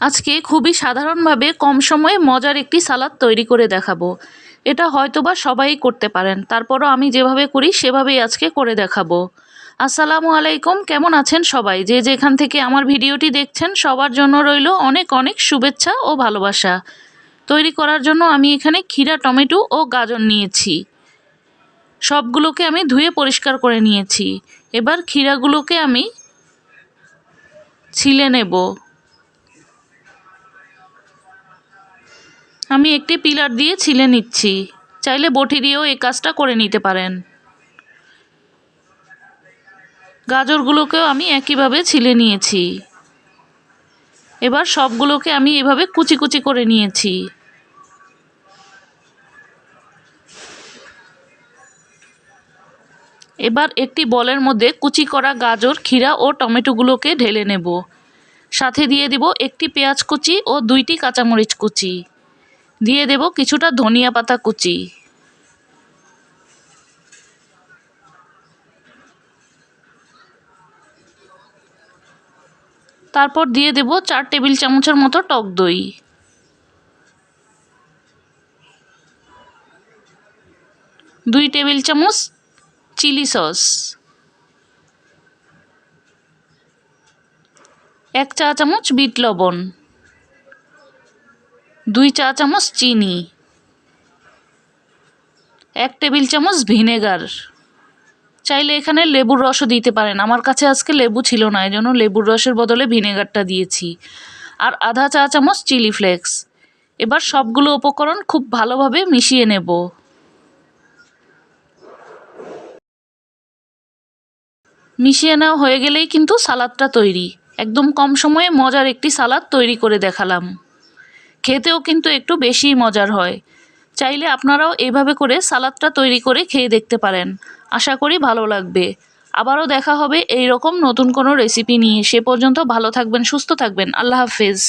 আজকে খুবই সাধারণভাবে কম সময়ে মজার একটি সালাদ তৈরি করে দেখাবো। এটা হয়তোবা সবাই করতে পারেন। তারপরও আমি যেভাবে করি, সেভাবেই আজকে করে দেখাবো। আসসালামু আলাইকুম, কেমন আছেন সবাই? যে যেখান থেকে আমার ভিডিওটি দেখছেন, সবার জন্য রইল অনেক অনেক শুভেচ্ছা ও ভালোবাসা। তৈরি করার জন্য আমি এখানে ক্ষীরা, টমেটো ও গাজর নিয়েছি। সবগুলোকে আমি ধুয়ে পরিষ্কার করে নিয়েছি। এবার ক্ষীরাগুলোকে আমি ছিলে নেব। আমি একটি পিলার দিয়ে ছিলে নিচ্ছি। চাইলে বটি দিয়েও এই কাজটা করে নিতে পারেন। গাজরগুলোকেও আমি একইভাবে ছিলে নিয়েছি। এবার সবগুলোকে আমি এভাবে কুচি কুচি করে নিয়েছি। এবার একটি বলের মধ্যে কুচি করা গাজর, ক্ষীরা ও টমেটোগুলোকে ঢেলে নেব। সাথে দিয়ে দেব একটি পেঁয়াজ কুচি ও দুইটি কাঁচামরিচ কুচি। দিয়ে দেব কিছুটা ধনিয়া পাতা কুচি। তারপর দিয়ে দেব চার টেবিল চামচের মতো টক দই। দুই টেবিল চামচ চিলি সস। এক চা চামচ বিট লবণ। দুই চা চামচ চিনি, এক টেবিল চামচ ভিনেগার। চাইলে এখানে লেবুর রসও দিতে পারেন। আমার কাছে আজকে লেবু ছিল না এই জন্য লেবুর রসের বদলে ভিনেগারটা দিয়েছি। আর আধা চা চামচ চিলি ফ্লেক্স। এবার সবগুলো উপকরণ খুব ভালোভাবে মিশিয়ে নেব। মিশিয়ে নেওয়া হয়ে গেলেই কিন্তু সালাদটা তৈরি। একদম কম সময়ে মজার একটি সালাদ তৈরি করে দেখালাম। খেতেও কিন্তু একটু বেশি মজার হয়। চাইলে আপনারাও এইভাবে করে সালাদটা তৈরি করে খেয়ে দেখতে পারেন। আশা করি ভালো লাগবে। আবারও দেখা হবে এই রকম নতুন কোনো রেসিপি নিয়ে। সে পর্যন্ত ভালো থাকবেন, সুস্থ থাকবেন। আল্লাহ হাফেজ।